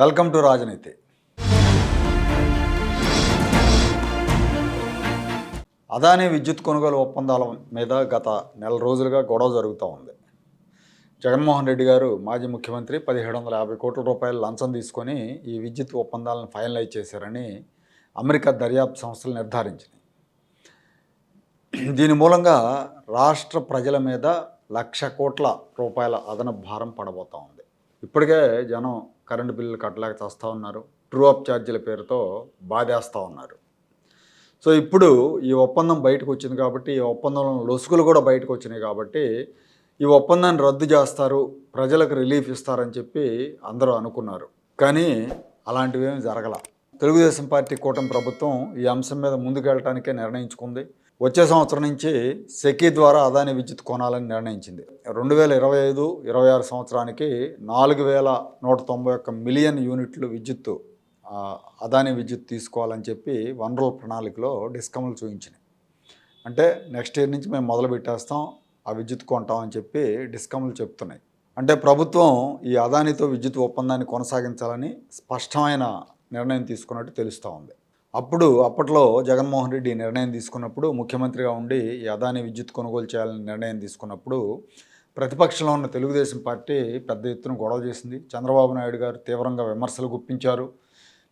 Welcome to రాజనీతి. అదానీ విద్యుత్ కొనుగోలు ఒప్పందాల మీద గత నెల రోజులుగా గొడవ జరుగుతూ ఉంది. జగన్మోహన్ రెడ్డి గారు మాజీ ముఖ్యమంత్రి పదిహేడు వందల యాభై కోట్ల రూపాయలు లంచం తీసుకొని ఈ విద్యుత్ ఒప్పందాలను ఫైనలైజ్ చేశారని అమెరికా దర్యాప్తు సంస్థలు నిర్ధారించినాయి. దీని మూలంగా రాష్ట్ర ప్రజల మీద లక్ష కోట్ల రూపాయల అదనపు భారం పడబోతూ ఉంది. ఇప్పటికే జనం కరెంటు బిల్లులు కట్టలేక చేస్తూ ఉన్నారు. ట్రూ అప్ ఛార్జీల పేరుతో బాధేస్తూ ఉన్నారు. సో ఇప్పుడు ఈ ఒప్పందం బయటకు వచ్చింది కాబట్టి ఈ ఒప్పందంలో లొసుగులు కూడా బయటకు వచ్చినాయి కాబట్టి ఈ ఒప్పందాన్ని రద్దు చేస్తారు ప్రజలకు రిలీఫ్ ఇస్తారని చెప్పి అందరూ అనుకున్నారు. కానీ అలాంటివి ఏమి జరగల. తెలుగుదేశం పార్టీ కూటమి ప్రభుత్వం ఈ అంశం మీద ముందుకెళ్ళటానికే నిర్ణయించుకుంది. వచ్చే సంవత్సరం నుంచి సెకీ ద్వారా అదాని విద్యుత్ కొనాలని నిర్ణయించింది. రెండు వేల ఇరవై ఐదు ఇరవై ఆరు సంవత్సరానికి నాలుగు వేల నూట తొంభై ఒక్క మిలియన్ యూనిట్లు విద్యుత్తు అదాని విద్యుత్ తీసుకోవాలని చెప్పి వనరుల ప్రణాళికలో డిస్కమ్లు చూపించినాయి. అంటే నెక్స్ట్ ఇయర్ నుంచి మేము మొదలు పెట్టేస్తాం ఆ విద్యుత్ కొంటామని చెప్పి డిస్కమ్లు చెప్తున్నాయి. అంటే ప్రభుత్వం ఈ అదానితో విద్యుత్ ఒప్పందాన్ని కొనసాగించాలని స్పష్టమైన నిర్ణయం తీసుకున్నట్టు తెలుస్తూ ఉంది. అప్పుడు అప్పట్లో జగన్మోహన్ రెడ్డి నిర్ణయం తీసుకున్నప్పుడు ముఖ్యమంత్రిగా ఉండి అదాని విద్యుత్ కొనుగోలు చేయాలని నిర్ణయం తీసుకున్నప్పుడు ప్రతిపక్షంలో ఉన్న తెలుగుదేశం పార్టీ పెద్ద ఎత్తున గొడవ చేసింది. చంద్రబాబు నాయుడు గారు తీవ్రంగా విమర్శలు గుప్పించారు.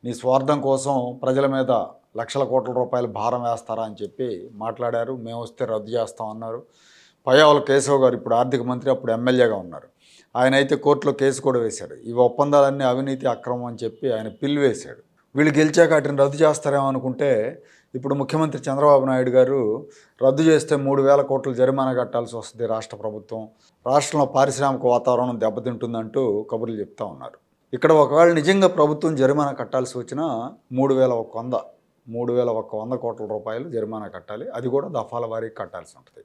నీ స్వార్థం కోసం ప్రజల మీద లక్షల కోట్ల రూపాయలు భారం వేస్తారా? అని చెప్పి మాట్లాడారు. మేము వస్తే రద్దు చేస్తామన్నారు పయ్యావుల కేశవ్ గారు ఇప్పుడు ఆర్థిక మంత్రి అప్పుడు ఎమ్మెల్యేగా ఉన్నారు. ఆయన అయితే కోర్టులో కేసు కూడా వేశాడు. ఈ ఒప్పందాలన్నీ అవినీతి అక్రమం అని చెప్పి ఆయన పిల్లు వేశాడు వీళ్ళు గెలిచాక వాటిని రద్దు చేస్తారేమో అనుకుంటే ఇప్పుడు ముఖ్యమంత్రి చంద్రబాబు నాయుడు గారు రద్దు చేస్తే మూడు వేల కోట్లు జరిమానా కట్టాల్సి వస్తుంది రాష్ట్ర ప్రభుత్వం. రాష్ట్రంలో పారిశ్రామిక వాతావరణం దెబ్బతింటుందంటూ కబుర్లు చెప్తా ఉన్నారు. ఇక్కడ ఒకవేళ నిజంగా ప్రభుత్వం జరిమానా కట్టాల్సి వచ్చినా మూడు వేల ఒక వంద మూడు వేల ఒక వంద కోట్ల రూపాయలు జరిమానా కట్టాలి. అది కూడా దఫాల వారీగా కట్టాల్సి ఉంటుంది.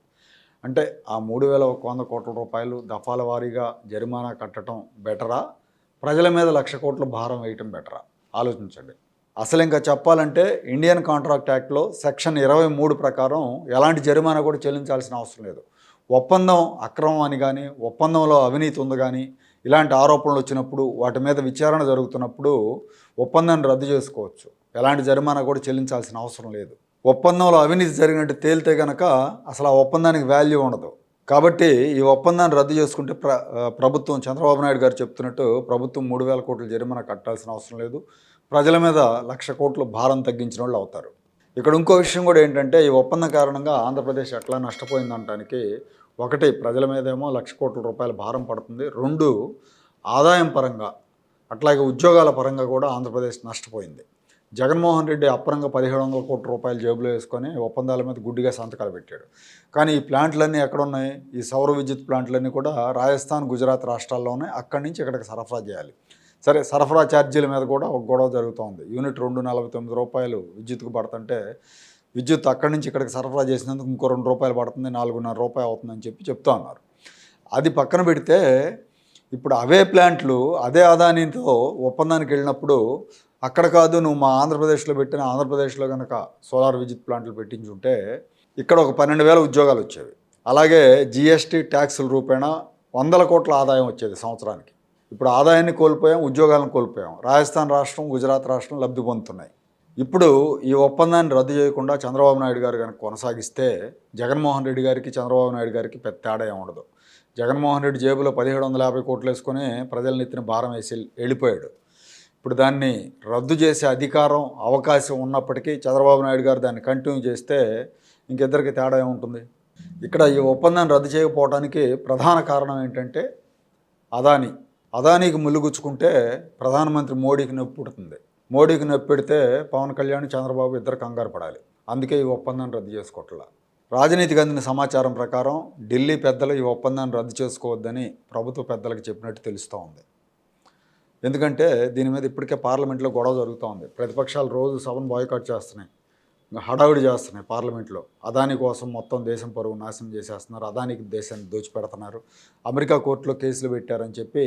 అంటే ఆ మూడు వేల ఒక వంద కోట్ల రూపాయలు దఫాల వారీగా జరిమానా కట్టడం బెటరా? ప్రజల మీద లక్ష కోట్ల భారం వేయటం బెటరా? ఆలోచించండి. అసలు ఇంకా చెప్పాలంటే ఇండియన్ కాంట్రాక్ట్ యాక్ట్లో సెక్షన్ ఇరవై మూడు ప్రకారం ఎలాంటి జరిమానా కూడా చెల్లించాల్సిన అవసరం లేదు. ఒప్పందం అక్రమం అని కానీ ఒప్పందంలో అవినీతి ఉంది కానీ ఇలాంటి ఆరోపణలు వచ్చినప్పుడు వాటి మీద విచారణ జరుగుతున్నప్పుడు ఒప్పందాన్ని రద్దు చేసుకోవచ్చు. ఎలాంటి జరిమానా కూడా చెల్లించాల్సిన అవసరం లేదు. ఒప్పందంలో అవినీతి జరిగినట్టు తేలితే కనుక అసలు ఆ ఒప్పందానికి వాల్యూ ఉండదు. కాబట్టి ఈ ఒప్పందాన్ని రద్దు చేసుకుంటే ప్ర ప్రభుత్వం చంద్రబాబు నాయుడు గారు చెప్తున్నట్టు ప్రభుత్వం మూడు వేల కోట్ల జరిమానా కట్టాల్సిన అవసరం లేదు. ప్రజల మీద లక్ష కోట్లు భారం తగ్గించిన వాళ్ళు అవుతారు. ఇక్కడ ఇంకో విషయం కూడా ఏంటంటే ఈ ఒప్పందం కారణంగా ఆంధ్రప్రదేశ్ ఎట్లా నష్టపోయిందంటానికి ఒకటి ప్రజల మీదేమో లక్ష కోట్ల రూపాయల భారం పడుతుంది. రెండు ఆదాయం పరంగా అట్లాగే ఉద్యోగాల పరంగా కూడా ఆంధ్రప్రదేశ్ నష్టపోయింది. జగన్మోహన్ రెడ్డి అప్పరంగా పదిహేడు వందల కోట్ల రూపాయలు జేబులో వేసుకొని ఒప్పందాల మీద గుడ్డిగా సంతకాలు పెట్టాడు. కానీ ఈ ప్లాంట్లన్నీ ఎక్కడ ఉన్నాయి ఈ సౌర విద్యుత్ ప్లాంట్లన్నీ కూడా రాజస్థాన్ గుజరాత్ రాష్ట్రాల్లో ఉన్నాయి. అక్కడి నుంచి ఇక్కడికి సరఫరా చేయాలి. సరే సరఫరా ఛార్జీల మీద కూడా ఒక గొడవ జరుగుతోంది. యూనిట్ రెండు నలభై తొమ్మిది రూపాయలు విద్యుత్కు పడుతుంటే విద్యుత్ అక్కడి నుంచి ఇక్కడికి సరఫరా చేసినందుకు ఇంకో రెండు రూపాయలు పడుతుంది నాలుగున్నర రూపాయలు అవుతుందని చెప్పి చెప్తా ఉన్నారు. అది పక్కన పెడితే ఇప్పుడు అవే ప్లాంట్లు అదే ఆదానితో ఒప్పందానికి వెళ్ళినప్పుడు అక్కడ కాదు నువ్వు మా ఆంధ్రప్రదేశ్లో పెట్టిన ఆంధ్రప్రదేశ్లో కనుక సోలార్ విద్యుత్ ప్లాంట్లు పెట్టించుంటే ఇక్కడ ఒక పన్నెండు వేల ఉద్యోగాలు వచ్చేవి. అలాగే జిఎస్టీ ట్యాక్సుల రూపేణా వందల కోట్ల ఆదాయం వచ్చేది సంవత్సరానికి. ఇప్పుడు ఆదాయాన్ని కోల్పోయాం ఉద్యోగాలను కోల్పోయాం. రాజస్థాన్ రాష్ట్రం గుజరాత్ రాష్ట్రం లబ్ధి పొందుతున్నాయి. ఇప్పుడు ఈ ఒప్పందాన్ని రద్దు చేయకుండా చంద్రబాబు నాయుడు గారు కనుక కొనసాగిస్తే జగన్మోహన్ రెడ్డి గారికి చంద్రబాబు నాయుడు గారికి పెద్ద తేడా ఏముండదు ఉండదు. జగన్మోహన్ రెడ్డి జేబులో పదిహేడు వందల యాభై కోట్లు వేసుకొని ప్రజల భారం వేసి వెళ్ళిపోయాడు. ఇప్పుడు దాన్ని రద్దు చేసే అధికారం అవకాశం ఉన్నప్పటికీ చంద్రబాబు నాయుడు గారు దాన్ని కంటిన్యూ చేస్తే ఇంకిద్దరికి తేడా ఏముంటుంది? ఇక్కడ ఈ ఒప్పందాన్ని రద్దు చేయకపోవడానికి ప్రధాన కారణం ఏంటంటే అదాని. అదానికి ములుగుచ్చుకుంటే ప్రధానమంత్రి మోడీకి నొప్పి పుడుతుంది. మోడీకి నొప్పి పెడితే పవన్ కళ్యాణ్ చంద్రబాబు ఇద్దరు కంగారు పడాలి. అందుకే ఈ ఒప్పందాన్ని రద్దు చేసుకోవట్లా రాజనీతికి అందిన సమాచారం ప్రకారం ఢిల్లీ పెద్దలు ఈ ఒప్పందాన్ని రద్దు చేసుకోవద్దని ప్రభుత్వ పెద్దలకు చెప్పినట్టు తెలుస్తూ ఉంది ఎందుకంటే దీని మీద ఇప్పటికే పార్లమెంట్లో గొడవ జరుగుతూ ఉంది. ప్రతిపక్షాలు రోజు సభను బాయ్కాట్ చేస్తున్నాయి. హడావిడి చేస్తున్నాయి పార్లమెంట్లో. అదాని కోసం మొత్తం దేశం పరువు నాశనం చేసేస్తున్నారు. అదానికి దేశాన్ని దోచిపెడుతున్నారు. అమెరికా కోర్టులో కేసులు పెట్టారని చెప్పి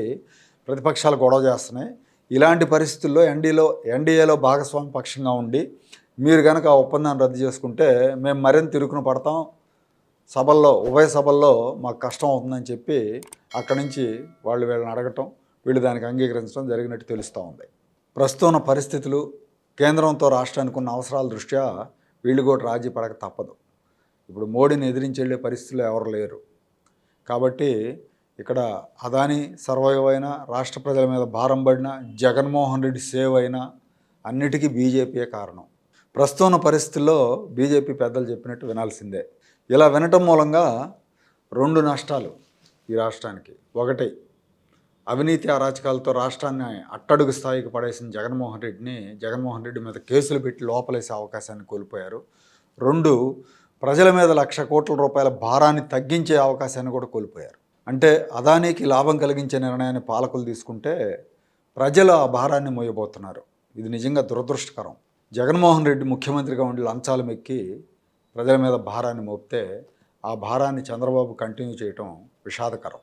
ప్రతిపక్షాలు గొడవ చేస్తున్నాయి. ఇలాంటి పరిస్థితుల్లో ఎన్డీలో ఎన్డీఏలో భాగస్వామి పక్షంగా ఉండి మీరు కనుక ఆ ఒప్పందాన్ని రద్దు చేసుకుంటే మేము మరింత ఇరుకున పడతాం. సభల్లో ఉభయ సభల్లో మాకు కష్టం అవుతుందని చెప్పి అక్కడి నుంచి వాళ్ళు వీళ్ళని అడగటం వీళ్ళు దానికి అంగీకరించడం జరిగినట్టు తెలుస్తూ ఉంది. ప్రస్తుతం ఉన్న పరిస్థితులు కేంద్రంతో రాష్ట్రానికి ఉన్న అవసరాల దృష్ట్యా వీళ్ళు కూడా రాజీ పడక తప్పదు. ఇప్పుడు మోడీని ఎదిరించెళ్ళే పరిస్థితులు ఎవరు లేరు. కాబట్టి ఇక్కడ అదాని సర్వైవ్ అయినా రాష్ట్ర ప్రజల మీద భారం పడినా జగన్మోహన్ రెడ్డి సేవ్ అయినా అన్నిటికీ బీజేపీయే కారణం. ప్రస్తుతం ఉన్న పరిస్థితుల్లో బీజేపీ పెద్దలు చెప్పినట్టు వినాల్సిందే. ఇలా వినటం మూలంగా రెండు నష్టాలు ఈ రాష్ట్రానికి. ఒకటి అవినీతి అరాచకాలతో రాష్ట్రాన్ని అట్టడుగు స్థాయికి పడేసిన జగన్మోహన్ రెడ్డిని జగన్మోహన్ రెడ్డి మీద కేసులు పెట్టి లోపలేసే అవకాశాన్ని కోల్పోయారు. రెండు ప్రజల మీద లక్ష కోట్ల రూపాయల భారాన్ని తగ్గించే అవకాశాన్ని కూడా కోల్పోయారు. అంటే అదానికి లాభం కలిగించే నిర్ణయాన్ని పాలకులు తీసుకుంటే ప్రజలు ఆ భారాన్ని మోయబోతున్నారు. ఇది నిజంగా దురదృష్టకరం. జగన్మోహన్ రెడ్డి ముఖ్యమంత్రిగా ఉండి లంచాలు మెక్కి ప్రజల మీద భారాన్ని మోపితే ఆ భారాన్ని చంద్రబాబు కంటిన్యూ చేయటం విషాదకరం.